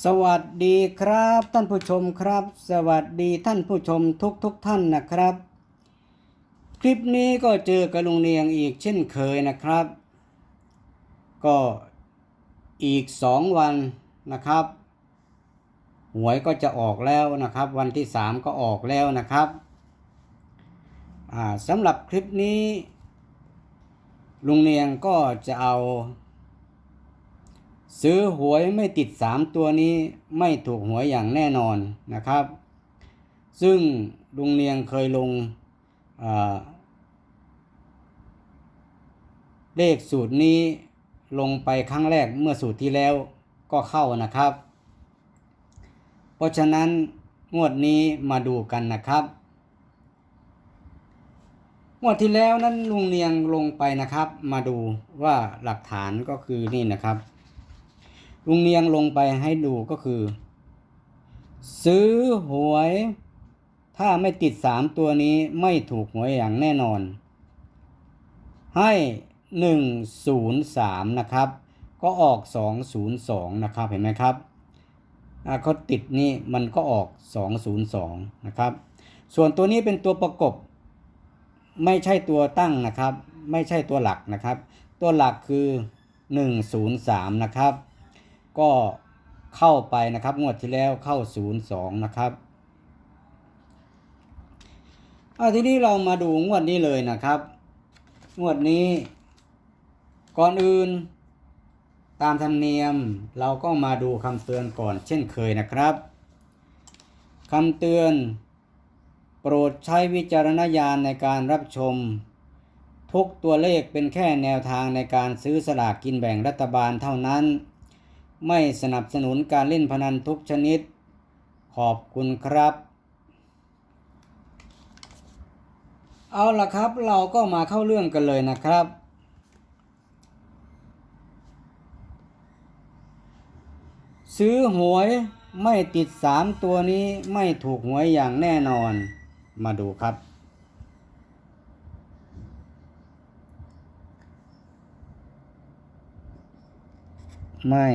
สวัสดีครับท่านผู้ชมครับ สวัสดีท่านผู้ชมทุกทุกท่านนะครับ คลิปนี้ก็เจอกับลุงเนียงอีกเช่นเคยนะครับ ก็อีกสองวันนะครับ หวยก็จะออกแล้วนะครับ วันที่สามก็ออกแล้วนะครับสำหรับคลิปนี้ ลุงเนียงก็จะเอา ซื้อหวยไม่ติด 3 ตัวนี้ไม่ถูกหวยอย่างแน่นอนนะครับ ซึ่งลุงเนียงเคยลงเลขสูตรนี้ลงไปครั้งแรกเมื่อสูตรที่แล้วก็เข้านะครับ เพราะฉะนั้นงวดนี้มาดูกันนะครับงวดที่แล้วนั้นลุงเนียงลงไปนะครับ มาดูว่าหลักฐานก็คือนี่นะครับ ลุงเนียงลงไปให้ดูก็คือ ซื้อหวย ถ้าไม่ติดสามตัวนี้ไม่ถูกหวยอย่างแน่นอน ให้หนึ่งศูนย์สามนะครับ ก็ออกสองศูนย์สองนะครับเห็นไหมครับอ่าเขาติดนี่มันก็ออกสองศูนย์สองนะครับ ส่วนตัวนี้เป็นตัวประกบ ไม่ใช่ตัวตั้งนะครับ ไม่ใช่ตัวหลักนะครับ ตัวหลักคือ 103 นะครับ ก็เข้าไปนะครับงวดที่แล้วเข้า 02 นะครับทีนี้เรามาดูงวดนี้เลยนะครับ งวดนี้ ก่อนอื่น ตามธรรมเนียมเราก็มาดูคำเตือนก่อนเช่นเคยนะครับคำเตือน โปรดใช้วิจารณญาณในการรับชม ทุกตัวเลขเป็นแค่แนวทางในการซื้อสลากกินแบ่งรัฐบาลเท่านั้น ไม่สนับสนุนการเล่นพนันทุกชนิด ขอบคุณครับ เอาละครับเราก็มาเข้าเรื่องกันเลยนะครับ ซื้อหวยไม่ติดสามตัวนี้ไม่ถูกหวยอย่างแน่นอนมาดูครับ ไม่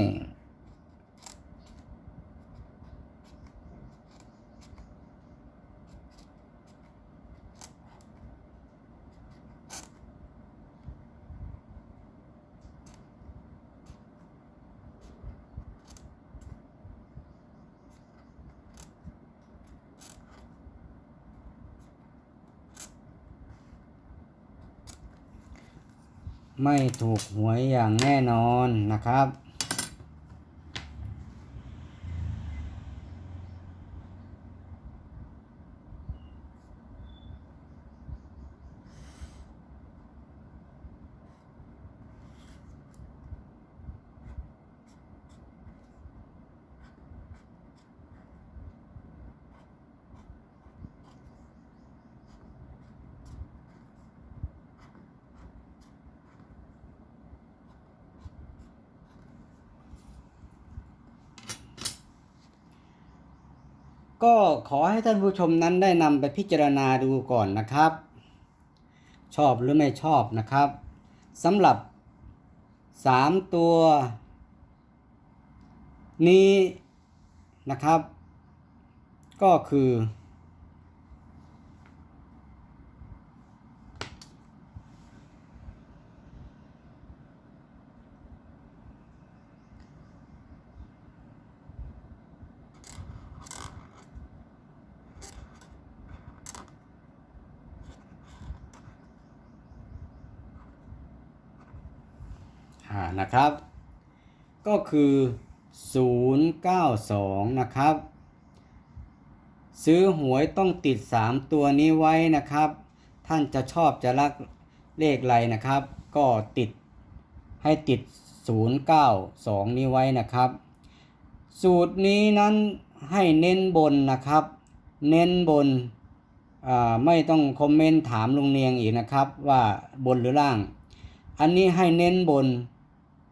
ไม่ถูกหวยอย่างแน่นอนนะครับ ก็ขอให้ท่านผู้ชมนั้นได้นำไปพิจารณาดูก่อนนะครับ ชอบหรือไม่ชอบนะครับสำหรับ 3 ตัว นี้นะครับ ก็คือ อ่านะครับ ก็คือ 092 นะครับ ซื้อหวยต้องติด 3 ตัวนี้ไว้นะครับ ท่านจะชอบจะรักเลขอะไรนะครับ ก็ติดให้ติด 092 นี้ไว้นะครับ สูตรนี้นั้นให้เน้นบนนะครับ เน้นบนไม่ต้องคอมเมนต์ถามลุงเนียงอีกนะครับ ว่าบนหรือล่าง อันนี้ให้เน้นบน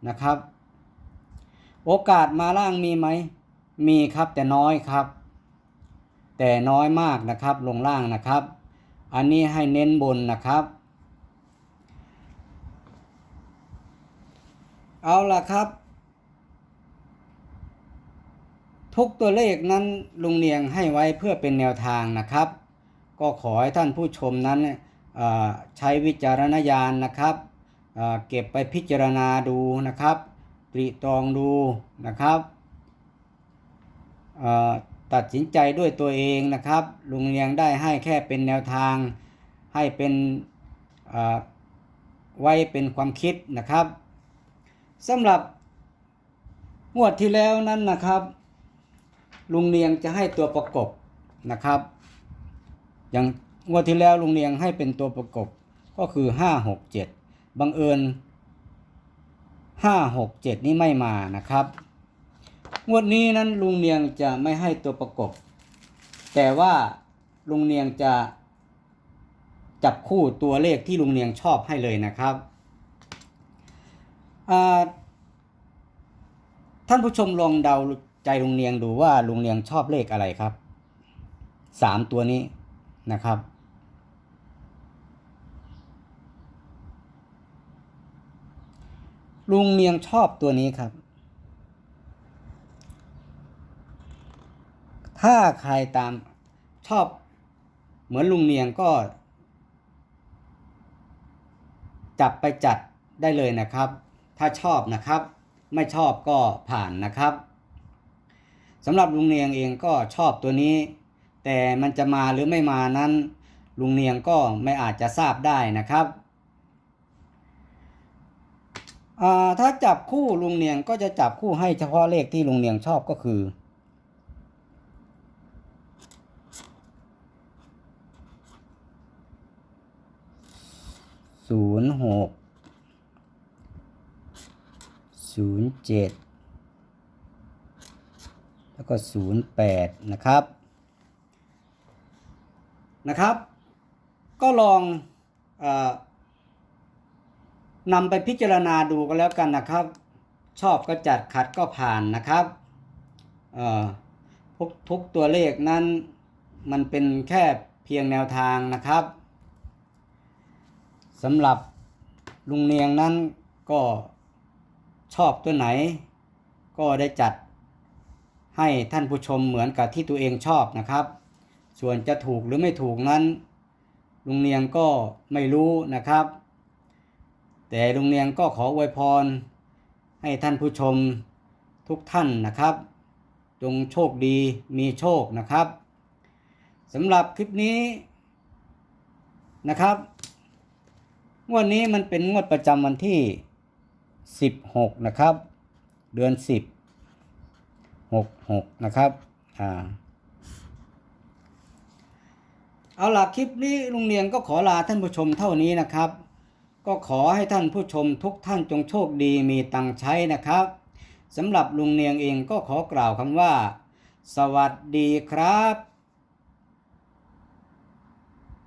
นะครับ โอกาสมาล่างมีไหม มีครับแต่น้อยครับ แต่น้อยมากนะครับ ลงล่างนะครับ อันนี้ให้เน้นบนนะครับ เอาล่ะครับ ทุกตัวเลขนั้นลุงเนียงให้ไว้เพื่อเป็นแนวทางนะครับ ก็ขอให้ท่านผู้ชมนั้นใช้วิจารณญาณนะครับ เก็บไปพิจารณาดูนะครับตรีตรองดูนะครับตัดสินใจด้วยตัวเองนะครับ ลุงเนียงได้ให้แค่เป็นแนวทาง ให้เป็นไว้เป็นความคิดนะครับสำหรับงวดที่แล้วนั้นนะครับ ลุงเนียงจะให้ตัวประกบนะครับ อย่างงวดที่แล้วลุงเนียงให้เป็นตัวประกบก็คือห้าหกเจ็ด บังเอิญห้าหกเจ็ดนี้ไม่มานะครับ งวดนี้นั้นลุงเนียงจะไม่ให้ตัวประกบ แต่ว่าลุงเนียงจะจับคู่ตัวเลขที่ลุงเนียงชอบให้เลยนะครับท่านผู้ชมลองเดาใจลุงเนียงดูว่าลุงเนียงชอบเลขอะไรครับสามตัวนี้นะครับ ลุงเนียงชอบตัวนี้ครับ ถ้าใครตามชอบเหมือนลุงเนียงก็ จับไปจัดได้เลยนะครับ ถ้าชอบนะครับ ไม่ชอบก็ผ่านนะครับสำหรับลุงเนียงเองก็ชอบตัวนี้ แต่มันจะมาหรือไม่มานั้น ลุงเนียงก็ไม่อาจจะทราบได้นะครับ ถ้าจับคู่ลุงเนียงก็จะจับคู่ให้เฉพาะเลขที่ลุงเนียงชอบก็คือศูนย์หกศูนย์เจ็ดแล้วก็ศูนย์แปดนะครับ นะครับ ก็ลองอ นำไปพิจารณาดูกันแล้วกันนะครับ ชอบก็จัดขัดก็ผ่านนะครับทุกทุกตัวเลขนั้นมันเป็นแค่เพียงแนวทางนะครับสำหรับลุงเนียงนั้นก็ชอบตัวไหน ก็ได้จัดให้ท่านผู้ชมเหมือนกับที่ตัวเองชอบนะครับ ส่วนจะถูกหรือไม่ถูกนั้น ลุงเนียงก็ไม่รู้นะครับ แต่ลุงเนียงก็ขออวยพร ให้ท่านผู้ชมทุกท่านนะครับ จงโชคดีมีโชคนะครับสำหรับคลิปนี้นะครับงวดนี้มันเป็นงวดประจำวันที่ 16 นะครับ เดือน 10 66 นะครับอ่าเอาล่ะคลิปนี้ลุงเนียงก็ขอลาท่านผู้ชมเท่านี้นะครับ ก็ขอให้ท่านผู้ชมทุกท่านจงโชคดีมีตังใช้นะครับสำหรับลุงเนียงเองก็ขอกล่าวคำว่า สวัสดีครับ